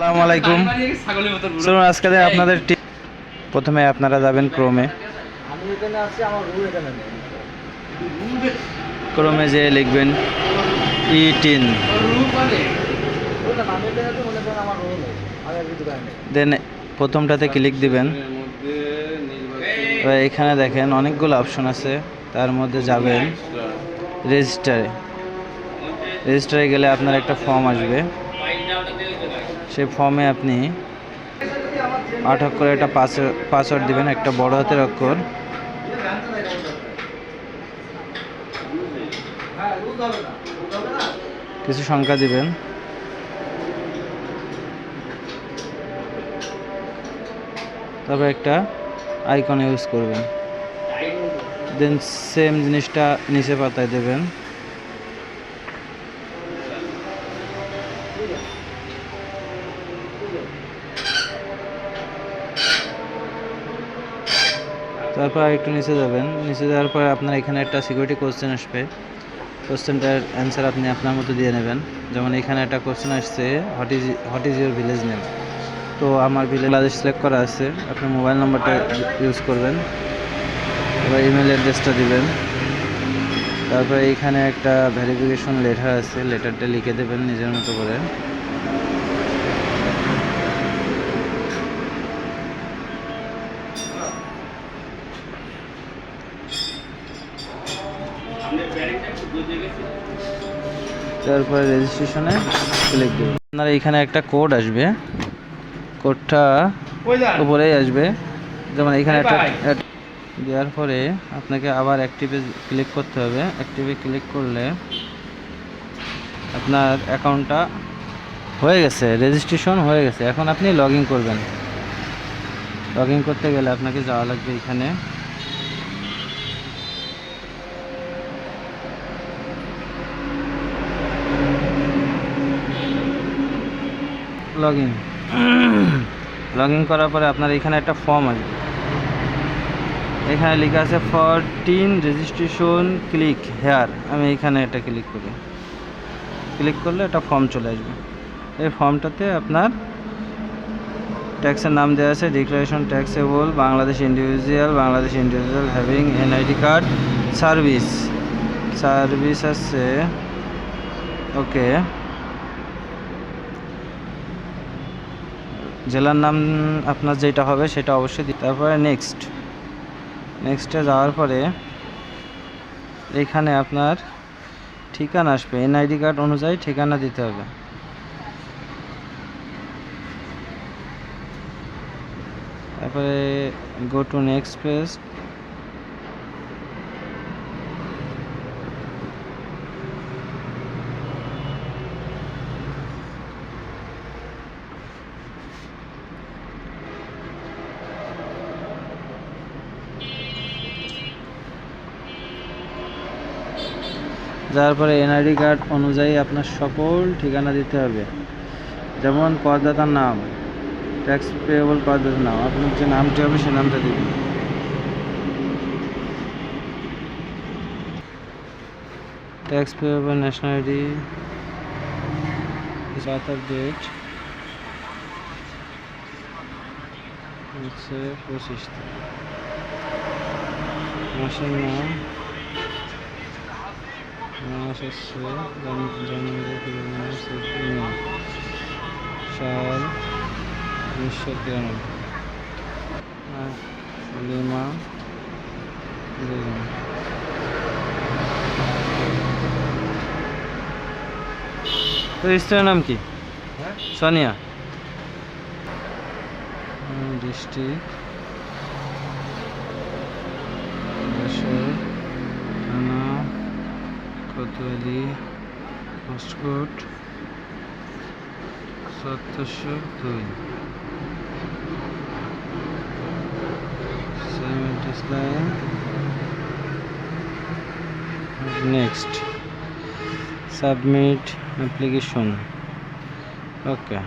আসসালামু আলাইকুম। চলুন আজকে আপনাদের প্রথমে আপনারা যাবেন ক্রোমে। ক্রোমে যে লিখবেন ই টিন দেন প্রথমটাতে ক্লিক দিবেন। এখানে দেখেন অনেকগুলো অপশন আছে তার মধ্যে যাবেন। রেজিস্টারে রেজিস্টারে গেলে আপনার একটা ফর্ম আসবে। সেই ফর্মে আপনি আট অক্ষরে একটা পাসওয়ার্ড দিবেন, একটা বড় হাতের অক্ষর। কিছু সংখ্যা দিবেন। তারপর একটা আইকন ইউজ করবেন। দেন সেম জিনিসটা নিচে পাতায় দেবেন। তারপর একটু নিচে যাবেন। নিচে যাওয়ার পর আপনার এখানে একটা সিকিউরিটি কোশ্চেন আসবে। কোশ্চেনটার অ্যান্সার আপনি আপনার মতো দিয়ে নেবেন। যেমন এখানে একটা কোশ্চেন আসছে what is what is your village name তো আমার ভিলেজ বাংলাদেশ সিলেক্ট করা আছে। আপনার মোবাইল নাম্বারটা ইউজ করবেন। এবার ইমেল অ্যাড্রেসটা দিবেন। তারপরে এইখানে একটা ভেরিফিকেশন লেটার আছে। লেটারটা লিখে দেবেন নিজের মতো করে। তারপরে রেজিস্ট্রেশনে ক্লিক দেবেন আপনার এখানে একটা কোড আসবে। কোডটা উপরেই আসবে। যেমন এখানে একটা দেওয়ার পরে আপনাকে আবার অ্যাক্টিভে ক্লিক করতে হবে। অ্যাক্টিভে ক্লিক করলে আপনার অ্যাকাউন্টটা হয়ে গেছে। রেজিস্ট্রেশন হয়ে গেছে। এখন আপনি লগ ইন করবেন। লগ ইন করতে গেলে আপনাকে যাওয়া লাগবে এখানে। লগ ইন লগ ইন করার পরে আপনার এখানে একটা ফর্ম আসবে এখানে লেখা আছে ফরটিন রেজিস্ট্রেশন ক্লিক হেয়ার আমি এখানে এটা ক্লিক করি। ক্লিক করলে একটা ফর্ম চলে আসবে। এই ফর্মটাতে আপনার ট্যাক্সের নাম দেওয়া আছে declaration taxable Bangladesh individual Bangladesh individual having NID card service service আছে ওকে জেলার নাম আপনার যেটা হবে সেটা অবশ্যই দিতে তারপরে নেক্সট নেক্সটে যাওয়ার পরে এখানে আপনার ঠিকানা আসবে। এনআইডি কার্ড অনুযায়ী ঠিকানা দিতে হবে। তারপরে গো টু নেক্সট পেজ যার পরে এনআইডি কার্ড অনুযায়ী আপনার সকল ঠিকানা দিতে হবে। যেমন করদাতার নাম ট্যাক্স পেয়েবল করদাতার নাম, আপনার যে নামটি হবে সে নামটা দিবেন। ট্যাক্স পেয়েবল ন্যাশনালিটি বার্থার ডেট হচ্ছে পঁচিশ মাসের নাম মাস জান- জানুয়ারি ফেব্রুয়ারি মে। সাল উনিশশো তিরানব্বই। লিমা বেগম তোর স্ত্রীর নাম কি? হ্যাঁ সোনিয়া। ডিস্ট্রিক্ট থানা কোতোয়ালি পোস্টকোড সতেরোশো দুই নেক্সট সাবমিট অ্যাপ্লিকেশন ওকে